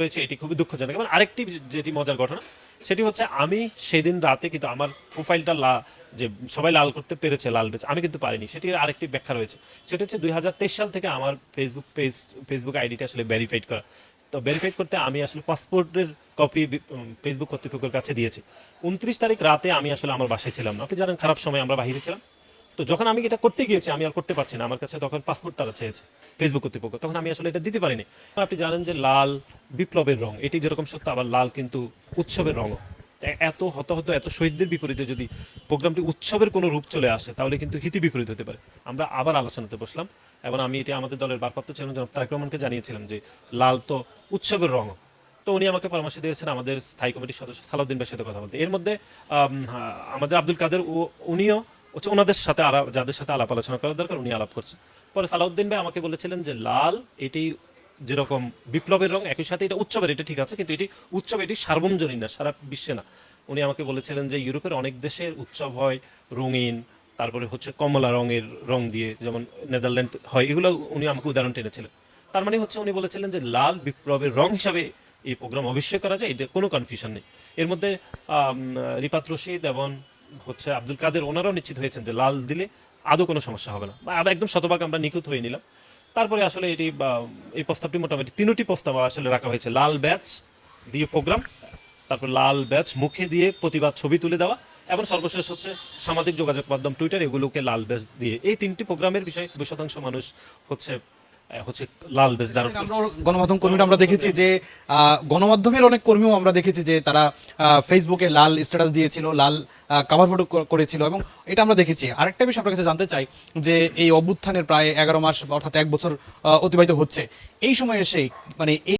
হয়েছে এটি খুবই দুঃখজনক। এবং আরেকটি যেটি মজার ঘটনা, সেটি হচ্ছে আমি সেদিন রাতে কিন্তু আমার প্রোফাইলটা লা যে সবাই লাল করতে পেরেছে, লাল বেচ আমি কিন্তু পারিনি। সেটির আরেকটি ব্যাখ্যা রয়েছে। সেটা হচ্ছে দুই সাল থেকে আমার ফেসবুক পেজ ফেসবুক আইডিটা আসলে ভেরিফাইড করা। তো ভেরিফাইড করতে আমি আসলে পাসপোর্টের কপি ফেসবুক কর্তৃপক্ষের কাছে দিয়েছি। উনত্রিশ তারিখ রাতে আমি আসলে আমার বাসায় ছিলাম না। আপনি জানেন, খারাপ সময় আমরা বাহিরে ছিলাম। তো যখন আমি এটা করতে গিয়েছি, আমি আর করতে পারছি না। আমার কাছে তখন পাসপোর্ট তারা চেয়েছে। ফেসবুক কর্তৃপক্ষ তখন আমি আসলে এটা দিতে পারিনি। আপনি জানেন যে লাল বিপ্লবের রং, এটি যেরকম সত্য, আবার লাল কিন্তু উৎসবের রঙও। এত হত হত এত শহীদদের বিপরীতে যদি প্রোগ্রামটি উৎসবের কোনো রূপ চলে আসে, তাহলে কিন্তু হিতি বিপরীত হতে পারে। আমরা আবার আলোচনাতে বসলাম, এবং আমি এটি আমাদের দলের ভারপ্রাপ্ত চেয়ারম্যান জনাব তারেক রহমানকে জানিয়েছিলাম যে লাল তো উৎসবের রঙ তো উনি আমাকে পরামর্শ দিয়েছেন আমাদের স্থায়ী কমিটির সদস্য সালাউদ্দিন ভাইয়ের সাথে কথা বলতে। এর মধ্যে আমাদের আব্দুল কাদের ও- উনিও হচ্ছে ওনাদের সাথে আলাপ যাদের সাথে আলাপ আলোচনা করার দরকার উনি আলাপ করছেন। পরে সালাউদ্দিন ভাই আমাকে বলেছিলেন যে লাল, এটি যেরকম বিপ্লবের রং, একই সাথে এটা উৎসবের, এটা ঠিক আছে, কিন্তু এটি উৎসব, এটি সার্বজনীন না, সারা বিশ্বে না। উনি আমাকে বলেছিলেন যে ইউরোপের অনেক দেশের উৎসব হয় রঙিন, তারপরে হচ্ছে কমলা রঙের রং দিয়ে, যেমন নেদারল্যান্ড হয়, এগুলো উনি আমাকে উদাহরণ টেনেছিলেন। তার মানে হচ্ছে উনি বলেছিলেন যে লাল বিপ্লবের রং হিসাবে এই প্রোগ্রাম অবশ্যই করা যায় এটা কোনো কনফিউশন নেই। এর মধ্যে রিপাত রশিদ এবং হচ্ছে আব্দুল কাদের ওনারাও নিশ্চিত হয়েছেন যে লাল দিলে আদৌ কোনো সমস্যা হবে না। বা একদম শতভাগ আমরা নিখুঁত হয়ে নিলাম। তারপরে আসলে এটি এই প্রস্তাবটি মোটামুটি তিনটি প্রস্তাব আসলে রাখা হয়েছে। লাল ব্যাচ দিয়ে প্রোগ্রাম, তারপর লাল ব্যাচ মুখে দিয়ে প্রতিবাদ ছবি তুলে দেওয়া, এবং সর্বশেষ হচ্ছে সামাজিক যোগাযোগ মাধ্যম টুইটার, এগুলোকে লাল ব্যাচ দিয়ে। এই তিনটি প্রোগ্রামের বিষয়ে দুই শতাংশ মানুষ হচ্ছে হচ্ছে লাল বেজদার আমরা গণমাধ্যম কর্মীরা আমরা দেখেছি যে গণমাধ্যমের অনেক কর্মীও আমরা দেখেছি যে তারা আহ, ফেসবুকে লাল স্ট্যাটাস দিয়েছিল লাল কাভার ফটো করেছিল এবং এটা আমরা দেখেছি। আরেকটা বিষয় আপনার কাছে জানতে চাই যে এই অভ্যুত্থানের প্রায় এগারো মাস অর্থাৎ এক বছর অতিবাহিত হচ্ছে। এই সময় এসে মানে